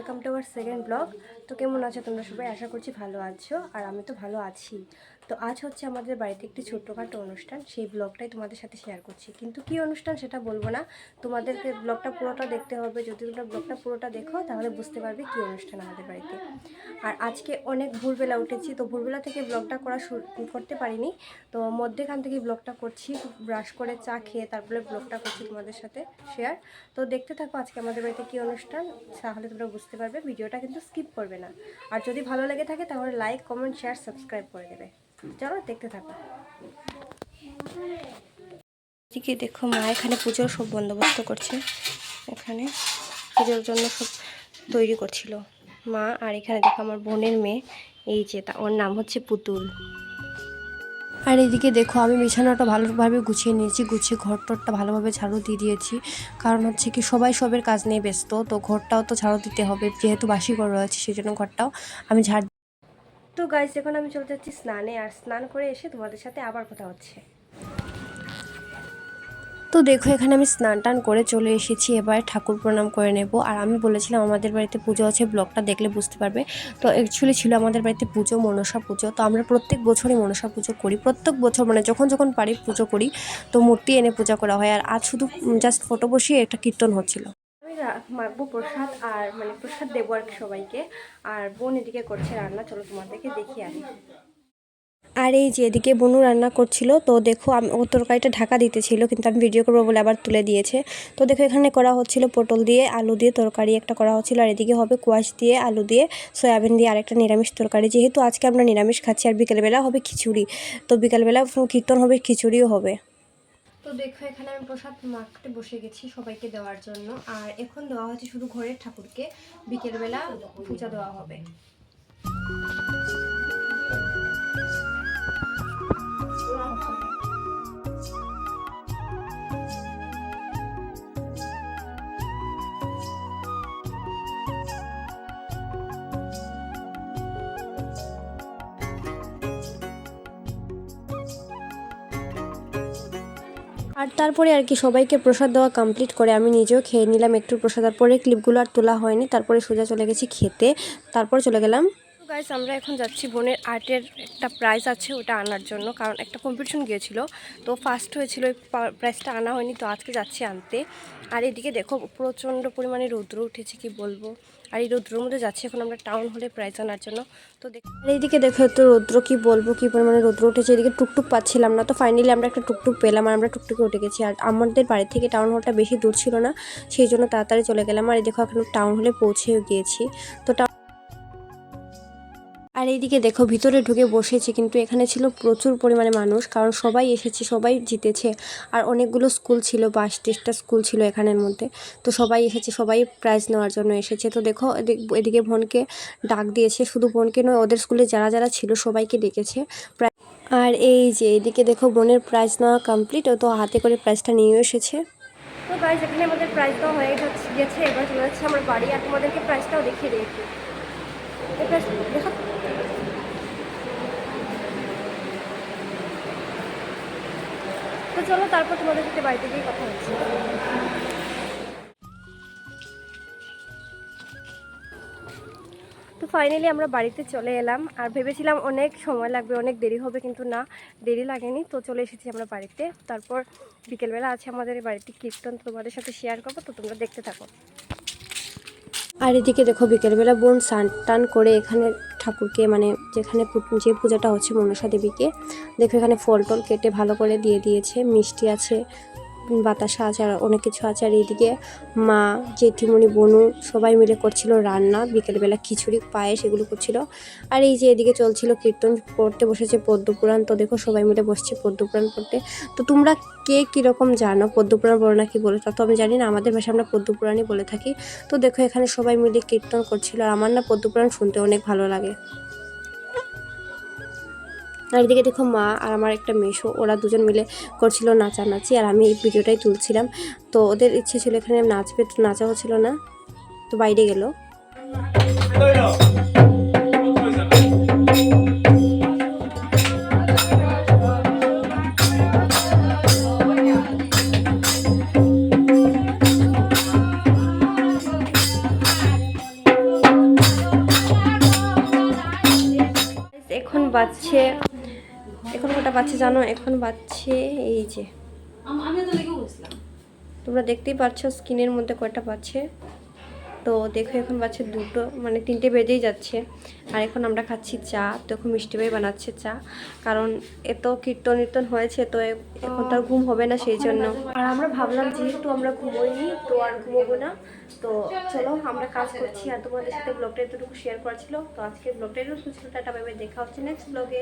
Welcome to our second blog তো কেমন আছো তোমরা সবাই? আশা করছি ভালো আছো। আর আমি তো ভালো আছি। তো আজ হচ্ছে আমাদের বাড়িতে একটি ছোট্টখাটো অনুষ্ঠান। সেই ব্লগটাই তোমাদের সাথে শেয়ার করছি। কিন্তু কি অনুষ্ঠান সেটা বলব না। তোমাদেরকে ব্লগটা পুরোটা দেখতে হবে। যদি তোমরা ব্লগটা পুরোটা দেখো, তাহলে বুঝতে পারবে কি অনুষ্ঠান আমাদের বাড়িতে। আর আজকে অনেক ভোরবেলা উঠেছি, তো ভোরবেলা থেকে ব্লগটা করা করতে পারিনি। তো মধ্যেখান থেকে ব্লগটা করছি ব্রাশ করে চা খেয়ে তারপরে ব্লগটা করছি তোমাদের সাথে শেয়ার তো দেখতে থাকো আজকে আমাদের বাড়িতে কী অনুষ্ঠান, তাহলে তোমরা বুঝতে পারবে। ভিডিওটা কিন্তু স্কিপ করবে না। আর যদি ভালো লেগে থাকে, তাহলে লাইক কমেন্ট শেয়ার সাবস্ক্রাইব করে দেবে। চলো দেখতে থাকো। এদিকে দেখো মা এখানে পুজোর সব বন্দোবস্ত করছে। এখানে পুজোর জন্য সব তৈরি করছিল। মা আর এখানে দেখো আমার বোনের মেয়ে, এই যে তা, ওর নাম হচ্ছে পুতুল। আর এদিকে দেখো আমি বিছানাটা ভালোভাবে গুছিয়ে নিয়েছি, গুছিয়ে ঘর টরটা ভালোভাবে ঝাড়ু দিয়ে দিয়েছি। কারণ হচ্ছে কি সবাই সবের কাজ নিয়ে ব্যস্ত, তো ঘরটাও তো ঝাড়ু দিতে হবে, যেহেতু বাসি ঘর রয়েছে সেই জন্য ঘরটাও আমি ঝাড় তো গাইজ এখন আমি চলে যাচ্ছি স্নানে, আর স্নান করে এসে তোমাদের সাথে আবার কথা হচ্ছে। তো দেখো, এখানে আমি স্নান টান করে চলে এসেছি, এবার ঠাকুর প্রণাম করে নেব। আর আমি বলেছিলাম আমাদের বাড়িতে পুজো আছে, ব্লগটা দেখলে বুঝতে পারবে। তো অ্যাকচুয়ালি ছিল আমাদের বাড়িতে পুজো, মনসা পুজো। তো আমরা প্রত্যেক বছরই মনসা পুজো করি। প্রত্যেক বছর মানে যখন যখন পারি পুজো করি, তো মূর্তি এনে পূজা করা হয়। আর আজ শুধু জাস্ট ফটো বসিয়ে একটা কীর্তন হচ্ছিল। মাখবো প্রসাদ আর মানে প্রসাদ দেবো আর সবাইকে। আর বোন এদিকে করছে রান্না, চলো তোমাদেরকে দেখি আনি আর এই যে এদিকে বনু রান্না করছিল, তো দেখো আমি ও তরকারিটা ঢাকা দিতেছিল, কিন্তু আমি ভিডিও করব বলে আবার তুলে দিয়েছে। তো দেখো এখানে করা হচ্ছিল পটল দিয়ে, আলু দিয়ে তরকারি একটা করা হচ্ছিল, আর এদিকে হবে কোয়াশ দিয়ে, আলু দিয়ে, সয়াবিন দিয়ে আরেকটা নিরামিষ তরকারি। যেহেতু আজকে আমরা নিরামিষ খাচ্ছি আর বিকেলবেলা হবে খিচুড়ি, তো বিকেলবেলা কীর্তন হবে, খিচুড়িও হবে। তো দেখো, এখানে আমি প্রসাদ মাখতে বসে গেছি সবাইকে দেওয়ার জন্য। আর এখন দেওয়া হচ্ছে শুধু ঘরের ঠাকুরকে। বিকেলবেলা পূজা দেওয়া হবে। আর তারপরে আর কি সবাইকে প্রসাদ দেওয়া কমপ্লিট করে আমি নিজেও খেয়ে নিলাম একটু প্রসাদ। আর পরে ক্লিপগুলো আর তোলা হয়নি, তারপরে সোজা চলে গেছি খেতে। তারপর চলে গেলাম। গাইস আমরা এখন যাচ্ছি বোনের আর্টের একটা প্রাইজ আছে ওটা আনার জন্য, কারণ একটা কম্পিটিশন গিয়েছিল। তো ফার্স্ট হয়েছিল ওই প্রাইজটা আনা হয়নি, তো আজকে যাচ্ছি আনতে। আর এদিকে দেখো প্রচণ্ড পরিমাণে রৌদ্র উঠেছে, কি বলব? আর এই রৌদ্রের মধ্যে যাচ্ছি, এখন আমরা টাউন হলে প্রাইজ আনার জন্য। তো এইদিকে দেখো তো রৌদ্র, কি বলব, কি পরিমাণে রৌদ্র উঠেছে, এদিকে টুকটুক পাচ্ছিলাম না। তো ফাইনালি আমরা একটা টুকটুক পেলাম, আর আমরা টুকটুকে উঠে গেছি। আর আমাদের বাড়ি থেকে টাউন হলটা বেশি দূর ছিল না, সেই জন্য তাড়াতাড়ি চলে গেলাম। আর এই দেখো এখন টাউন হলে পৌঁছেও গিয়েছি। তো এইদিকে দেখো, ভিতরে ঢুকে বসেছি, কিন্তু এখানে ছিল প্রচুর পরিমাণে মানুষ, কারণ সবাই এসেছে, সবাই জিতেছে। আর অনেকগুলো স্কুল ছিল বাইশ তেইশটা স্কুল ছিল এখানের মধ্যে। তো সবাই এসেছে, সবাই প্রাইজ নেওয়ার জন্য এসেছে। তো দেখো, এদিকে বোনকে ডাক দিয়েছে, শুধু বোনকে নয়, ওদের স্কুলে যারা যারা ছিল সবাইকে ডেকেছে। আর এই যে, এদিকে দেখো, বোনের প্রাইজ নেওয়া কমপ্লিট ও তো হাতে করে প্রাইজটা নিয়ে এসেছে। তো প্রাইজ এখানে আমাদের প্রাইজ দেওয়া হয়ে গেছে এবার চলে যাচ্ছে আমার বাড়ি, আর তোমাদেরকে প্রাইজটাও দেখিয়ে দিয়েছি দেখো তো চলো, তারপর তোমাদের সাথে বাড়িতে গিয়ে কথা হচ্ছে। তো ফাইনালি আমরা বাড়িতে চলে এলাম, আর ভেবেছিলাম অনেক সময় লাগবে, অনেক দেরি হবে, কিন্তু না, দেরি লাগেনি। তো চলে এসেছি আমরা বাড়িতে। তারপর বিকেলবেলা আছে আমাদের বাড়িতে কীর্তন, তোমাদের সাথে শেয়ার করব, তো তোমরা দেখতে থাকো। আর এদিকে দেখো বিকেলবেলা বোন স্নান টান করে এখানে ঠাকুরকে মানে যেখানে যে পূজাটা হচ্ছে মনসা দেবীকে, দেখো এখানে ফল টল কেটে ভালো করে দিয়ে দিয়েছে, মিষ্টি আছে বাতাসা আছে আর অনেক কিছু আছে আর এইদিকে মা, জেঠিমণি, বনু সবাই মিলে করছিল রান্না, বিকেলবেলা খিচুড়ি, পায়েস এগুলো করছিল। আর এই যে এদিকে চলছিল কীর্তন, পড়তে বসেছে পদ্মপুরাণ। তো দেখো সবাই মিলে বসছে পদ্মপুরাণ পড়তে। তো তোমরা কে কীরকম জানো পদ্মপুরাণ বলো না কি বলে? তা তো আমি জানি না, আমাদের ভাষায় আমরা পদ্মপুরাণই বলে থাকি। তো দেখো এখানে সবাই মিলে কীর্তন করছিল। আর আমার না পদ্মপুরাণ শুনতে অনেক ভালো লাগে। আর এদিকে দেখো মা আর আমার একটা মেশো ওরা দুজন মিলে করছিল নাচানাচি আর আমি এই ভিডিওটাই তুলছিলাম। তো ওদের ইচ্ছে ছিল এখানে নাচবে নাচা হচ্ছিল না। তো বাইরে গেল। এখন বাজছে এখন কটা বাচ্চা জানো? এখন বাচ্চে এই যে। তোমরা দেখতেই পাচ্ছ স্কিনের মধ্যে কয়টা বাজছে? তো দেখো এখন বাচ্চা দুটো মানে তিনটে বেজেই যাচ্ছে। আর এখন আমরা খাচ্ছি চা তো এখন মিষ্টি ভাই বানাচ্ছে চা। কারণ এত কীর্তন কীর্তন হয়েছে, তো এখন তো আর ঘুম হবে না সেই জন্য। আর আমরা ভাবলাম যেহেতু আমরা ঘুমোইনি, তো আর ঘুমোবো না। তো চলো আমরা কাজ করছি। আর তোমাদের সাথে ব্লগটা এতটুকু শেয়ার করা ছিল। তো আজকে ব্লগটা ছিল। টাটা দেখা হচ্ছে নেক্সট ব্লগে